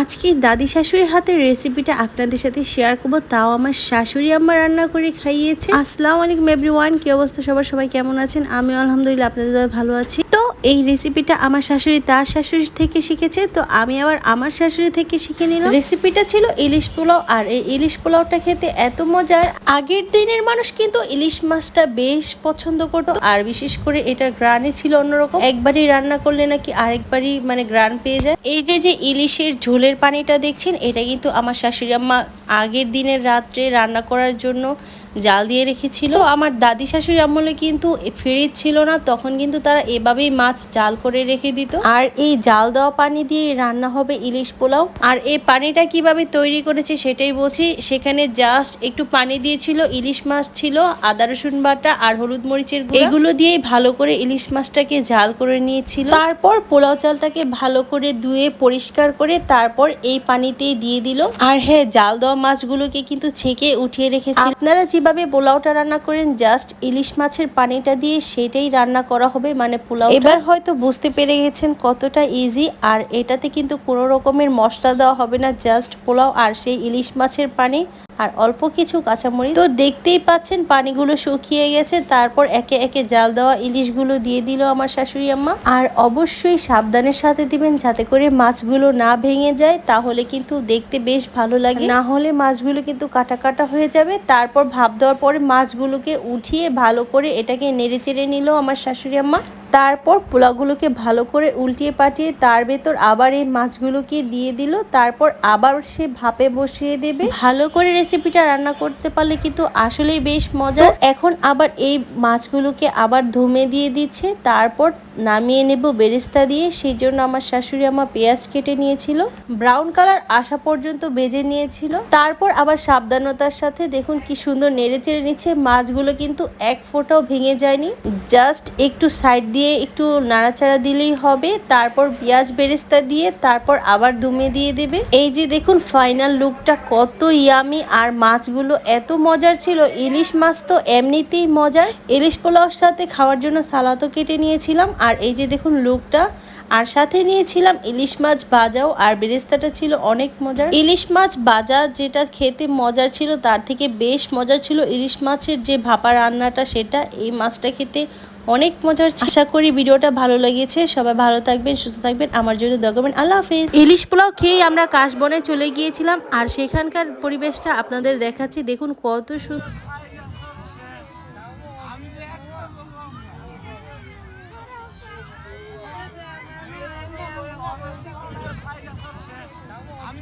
আজকে দাদি শাশুড়ির হাতের রেসিপিটা আপনাদের সাথে শেয়ার করব? তাও আমার শাশুড়ি আম্মা রান্না করে খাইয়েছে। আসসালামু আলাইকুম এভরিওয়ান কি অবস্থা সবার? সবাই কেমন আছেন? আমি আলহামদুলিল্লাহ, আপনাদের ভালো আছি। এই রেসিপিটা আমার শাশুড়ি তার শাশুড়ি থেকে শিখেছে, তো আমি আবার আমার শাশুড়ি থেকে শিখে নিলাম। রেসিপিটা ছিল ইলিশ পোলাও, আর এই ইলিশ পোলাওটা খেতে এত মজার। আগের দিনের মানুষ কিন্তু ইলিশ মাছটা বেশ পছন্দ করতো, আর বিশেষ করে এটার গ্রানই ছিল অন্যরকম। একবারই রান্না করলে নাকি আরেকবারই মানে গ্রান পেয়ে যায়। এই যে যে ইলিশের ঝোলের পানিটা দেখছেন, এটা কিন্তু আমার শাশুড়ি আম্মা আগের দিনের রাত্রে রান্না করার জন্য জাল দিয়ে রেখেছিল। আমার দাদি শাশুড়ি আমলে কিন্তু ফ্রিজ ছিল না, তখন কিন্তু তারা এভাবেই মাছ জাল করে রেখে দিত। আর এই জাল দেওয়া পানি দিয়ে রান্না হবে ইলিশ পোলাও। আর এই পানিটা কীভাবে তৈরি করেছে সেটাই বলছি। সেখানে জাস্ট একটু পানি দিয়েছিল, ইলিশ মাছ ছিল, আদা, রসুন বাটা আর হলুদ মরিচের এগুলো দিয়েই ভালো করে ইলিশ মাছটাকে জাল করে নিয়েছিল। তারপর পোলাও চালটাকে ভালো করে ধুয়ে পরিষ্কার করে তারপর এই পানিতেই দিয়ে দিল। আর হ্যাঁ জাল দেওয়া মাছগুলোকে কিন্তু ছেঁকে উঠিয়ে রেখেছে আপনারা যেভাবে পোলাওটা রান্না করেন জাস্ট ইলিশ মাছের পানিটা দিয়ে সেটাই রান্না করা হবে মানে পোলাও এবার হয়তো বুঝতে পেরে গেছেন কতটা ইজি আর এটাতে কিন্তু কোনো রকমের মশলা দেওয়া হবে না জাস্ট পোলাও আর সেই ইলিশ মাছের পানি আর অল্প কিছু কাঁচামরিচ। তো দেখতেই পাচ্ছেন পানিগুলো শুকিয়ে গেছে, তারপর একে একে জাল দেওয়া ইলিশগুলো দিয়ে দিল আমার শাশুড়ি আম্মা। আর অবশ্যই সাবধানের সাথে দিবেন যাতে করে মাছগুলো না ভেঙে যায়, তাহলে কিন্তু দেখতে বেশ ভালো লাগে। না হলে মাছগুলো কিন্তু কাটা কাটা হয়ে যাবে, তারপর ভাপ দেওয়ার পরে মাছগুলোকে উঠিয়ে ভালো করে এটাকে নেড়ে চেড়ে নিল আমার শাশুড়ি আম্মা। তারপর পোলাওগুলোকে ভালো করে উল্টিয়ে পাঠিয়ে তার ভেতর আবার এই মাছগুলোকে দিয়ে দিল। তারপর আবার সে ভাপে বসিয়ে দেবে। ভালো করে রেসিপিটা রান্না করতে পারলে কিন্তু আসলেই বেশ মজা এখন আবার এই মাছগুলোকে আবার ধুমে দিয়ে দিচ্ছে। তারপর নামিয়ে নেব বেরেস্তা দিয়ে। সেই জন্য আমার শাশুড়ি আমার পেঁয়াজ কেটে নিয়েছিল। ব্রাউন কালার আসা পর্যন্ত বেজে নিয়েছিল। তারপর আবার সাবধানতার সাথে দেখুন কি সুন্দর নেড়ে চেড়ে নিচ্ছে। মাছগুলো কিন্তু এক ফোঁটাও ভেঙে যায়নি। জাস্ট একটু সাইড দিয়ে একটু নাড়াচাড়া দিলেই হবে। তারপর পেঁয়াজ বেরেস্তা দিয়ে তারপর আবার দুমে দিয়ে দেবে। এই যে দেখুন ফাইনাল লুকটা কত ইয়ামি। আর মাছগুলো এত মজার ছিল। ইলিশ মাছ তো এমনিতেই মজার। ইলিশ পোলাওর সাথে খাওয়ার জন্য সালাদও কেটে নিয়েছিলাম। আর এই যে দেখুন লুকটা, আর সাথে নিয়েছিলাম ইলিশ মাছ ভাজাও, আর বেরেস্তাটা ছিল অনেক মজার। ইলিশ মাছ ভাজা যেটা খেতে মজার ছিল, তার থেকে বেশ মজার ছিল ইলিশ মাছের যে ভাপা রান্নাটা, সেটা এই মাছটা খেতে অনেক মজার। আশা করি ভিডিওটা ভালো লেগেছে। সবাই ভালো থাকবেন, সুস্থ থাকবেন, আমার জন্য দোয়া করবেন। আল্লাহ হাফিজ। ইলিশ পোলাও খেয়ে আমরা কাশবনে চলে গিয়েছিলাম, আর সেখানকার পরিবেশটা আপনাদের দেখাচ্ছি। দেখুন কত সুন্দর আমি